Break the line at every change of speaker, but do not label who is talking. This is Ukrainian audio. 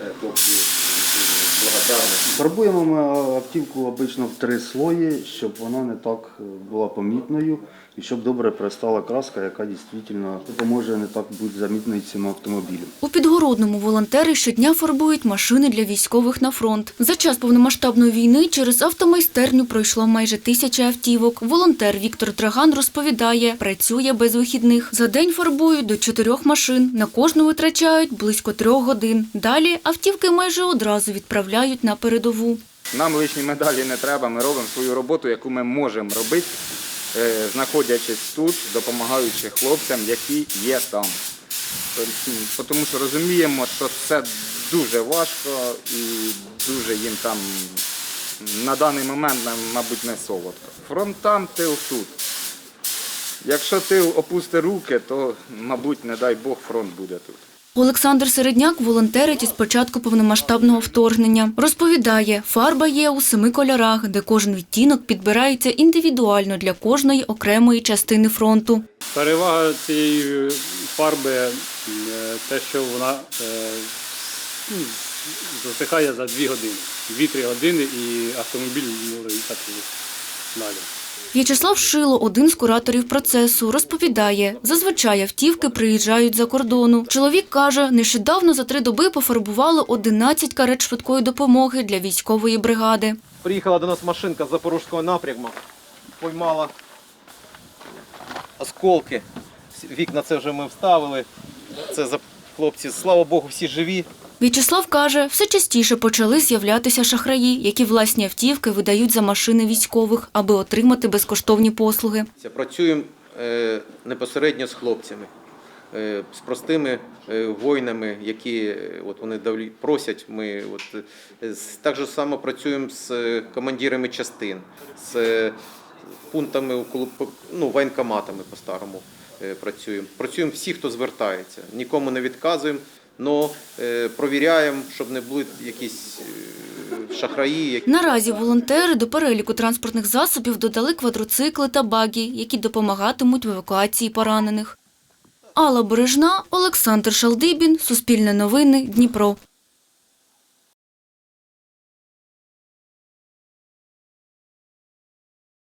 e.
Фарбуємо ми автівку обично в три слої, щоб вона не так е, була помітною і щоб добре пристала краска, яка дійсно допоможе не так бути замітною цим автомобілем.
У Підгородному волонтери щодня фарбують машини для військових на фронт. За час повномасштабної війни через автомайстерню пройшло майже тисяча автівок. Волонтер Віктор Траган розповідає, працює без вихідних. За день фарбують до чотирьох машин. На кожну витрачають близько трьох годин. Далі автівки майже одразу відправляють на передову.
Нам лишні медалі не треба, ми робимо свою роботу, яку ми можемо робити, е, знаходячись тут, допомагаючи хлопцям, які є там. Тобто, Тому що розуміємо, що це дуже важко і дуже їм там на даний момент, мабуть, не солодко. Фронтам тил тут. Якщо тил опусти руки, то, мабуть, не дай Бог, фронт буде тут.
Олександр Середняк волонтерить із початку повномасштабного вторгнення. Розповідає, фарба є у семи кольорах, де кожен відтінок підбирається індивідуально для кожної окремої частини фронту.
Перевага цієї фарби е, те, що вона е, ну, засихає за 2 години. 2-3 години і автомобіль може їхати далі.
В'ячеслав Шило, один з кураторів процесу, розповідає, зазвичай автівки приїжджають за кордону. Чоловік каже, нещодавно за три доби пофарбували 11 карет швидкої допомоги для військової бригади.
Приїхала до нас машинка з Запорізького напрямку, поймала осколки. Вікна це вже ми вставили. Це хлопці, слава Богу, всі живі.
В'ячеслав каже, все частіше почали з'являтися шахраї, які власні автівки видають за машини військових, аби отримати безкоштовні послуги.
Працюємо е, безпосередньо з хлопцями, е, з простими е, воїнами, які от вони просять. Ми от, так же само працюємо з командирами частин, з пунктами, ну, воєнкоматами по-старому е, працюємо. Працюємо всі, хто звертається. Нікому не відказуємо, але провіряємо, щоб не були якісь е, шахраї,
Наразі волонтери до переліку транспортних засобів додали квадроцикли та багі, які допомагатимуть в евакуації поранених. Алла Бережна, Олександр Шалдибін, Суспільне новини, Дніпро.